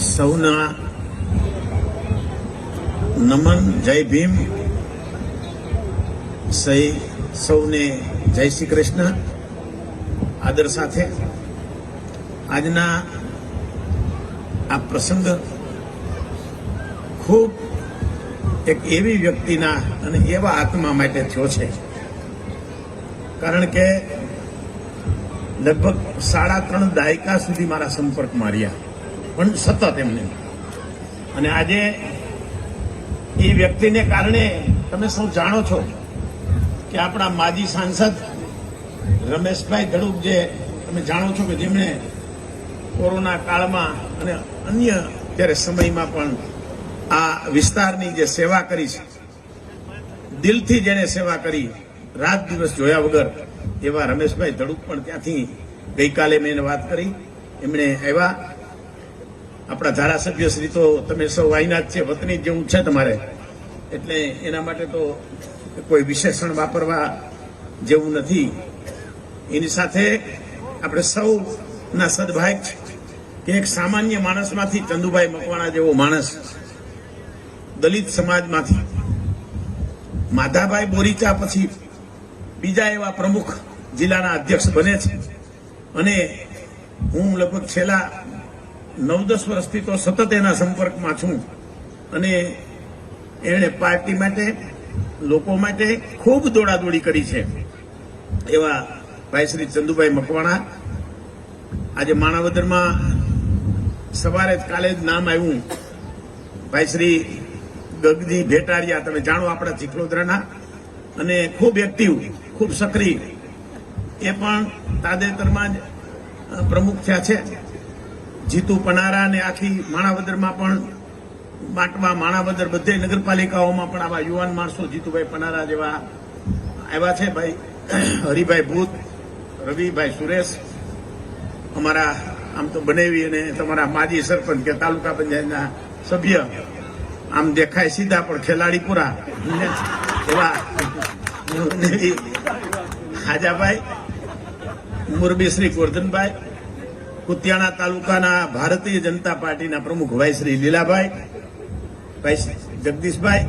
સૌના નમન, જય ભીમ. સહી સૌને જય શ્રી કૃષ્ણ. આદર સાથે. આજના આ પ્રસંગ ખૂબ એક એવી વ્યક્તિના અને એવા આત્મા માટે થયો છે. કારણ કે લગભગ સાડા ત્રણ દાયકા સુધી મારા સંપર્કમાં રહ્યા. પણ સતત એમને. અને આજે એ વ્યક્તિને કારણે તમે સૌ જાણો છો કે આપણા માજી સાંસદ રમેશભાઈ ધડુક જે તમે જાણો છો કે જેમણે કોરોના કાળમાં અને અન્ય ત્યારે સમયમાં પણ આ વિસ્તારની જે સેવા કરી છે, દિલથી જેને સેવા કરી, રાત દિવસ જોયા વગર એવા રમેશભાઈ ધડુક પણ ત્યાંથી ગઈકાલે મેં એને વાત કરી, એમણે આવ્યા આપણા ધારાસભ્ય શ્રી તો તમે સૌ જ છે, વતની જેવું છે તમારે. એટલે એના માટે તો કોઈ વિશેષણ વાપરવા જેવું નથી. એની સાથે આપણે સૌના સદભાગ કે એક સામાન્ય માણસમાંથી ચંદુભાઈ મકવાણા જેવો માણસ દલિત સમાજમાંથી માધાભાઈ બોરીચા પછી બીજા એવા પ્રમુખ જિલ્લાના અધ્યક્ષ બને છે. અને હું લગભગ છેલ્લા નવ દસ વર્ષથી તો સતત એના સંપર્કમાં છું. અને એણે પાર્ટી માટે, લોકો માટે ખૂબ દોડાદોડી કરી છે. એવા ભાઈ શ્રી ચંદુભાઈ મકવાણા. આજે માણાવદરમાં સવારે કાલે જ નામ આવ્યું. ભાઈ શ્રી ગગજી ભેટારિયા, તમે જાણો આપણા ચીખલોદરાના. અને ખૂબ એક્ટિવ ખૂબ સક્રિય. એ પણ તાજેતરમાં જ પ્રમુખ થયા છે. જીતુ પનારા અને આખી માણાવદરમાં પણ માટવા માણાવદર બધે નગરપાલિકાઓમાં પણ આવા યુવાન માણસો જીતુભાઈ પનારા જેવા આવ્યા છે. ભાઈ, હરિભાઈ ભૂત, રવિભાઈ સુરેશ, અમારા આમ તો બનેવી અને તમારા માજી સરપંચ કે તાલુકા પંચાયતના સભ્ય. આમ દેખાય સીધા પણ ખેલાડી પૂરા એવા હાજાભાઈ, મુરબી શ્રી ગોરધનભાઈ કુતિયાણા તાલુકાના ભારતીય જનતા પાર્ટીના પ્રમુખ ભાઈ શ્રી લીલાભાઈ, ભાઈ જગદીશભાઈ,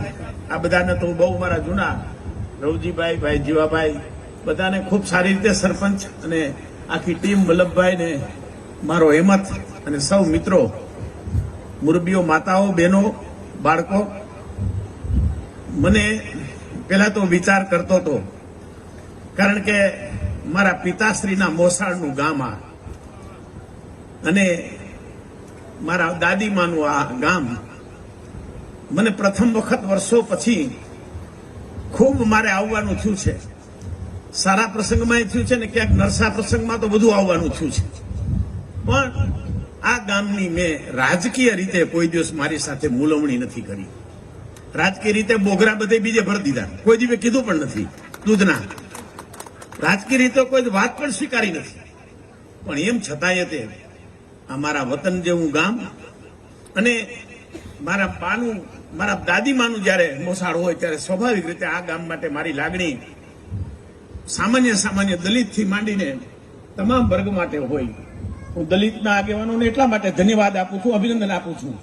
આ બધાને તો બહુ મારા જૂના રવજીભાઈ, ભાઈ જીવાભાઈ, બધાને ખૂબ સારી રીતે સરપંચ અને આખી ટીમ વલ્લભભાઈને, મારો હેમત અને સૌ મિત્રો, મુરબીઓ માતાઓ, બહેનો, બાળકો, મને પહેલા તો વિચાર કરતો હતો, કારણ કે મારા પિતાશ્રીના મોસાળનું ગામ આ. અને મારા દાદીમાનું આ ગામ મને પ્રથમ વખત વર્ષો પછી ખૂબ મારે આવવાનું થયું છે. સારા પ્રસંગમાં થયું છે ને ક્યાંક નરસા પ્રસંગમાં તો બધું આવવાનું થયું છે. પણ આ ગામની મેં રાજકીય રીતે કોઈ દિવસ મારી સાથે મૂલવણી નથી કરી. રાજકીય રીતે બોગરા બધે બીજે ભરી દીધા. કોઈ દિવસે કીધું પણ નથી. દૂધના. રાજકીય રીતે કોઈ વાત પણ સ્વીકારી નથી. પણ એમ છતાંય તે આ મારા વતન જેવું ગામ અને મારા પાનું, મારા દાદીમાનું જ્યારે મોસાળ હોય ત્યારે સ્વાભાવિક રીતે આ ગામ માટે મારી લાગણી સામાન્ય સામાન્ય દલિતથી માંડીને તમામ વર્ગ માટે હોય. હું દલિતના આગેવાનોને એટલા માટે ધન્યવાદ આપું છું, અભિનંદન આપું છું.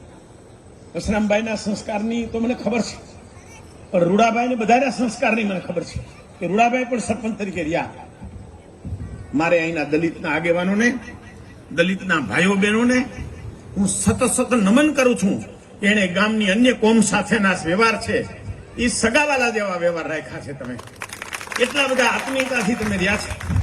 અસરામભાઈના સંસ્કારની તો મને ખબર છે. પણ રૂડાભાઈને બધાના સંસ્કારની મને ખબર છે કે રૂડાભાઈ પણ સરપંચ તરીકે રહ્યા. મારે અહીંના દલિતના આગેવાનોને દલિતના ભાઈઓ બહેનોને હું સતત સતત નમન કરું છું એણે ગામની અન્ય કોમ સાથેના વ્યવહાર છે એ સગાવાલા જેવા વ્યવહાર રાખ્યા છે તમે. એટલા બધા આત્મીયતાથી તમે રહ્યા છે.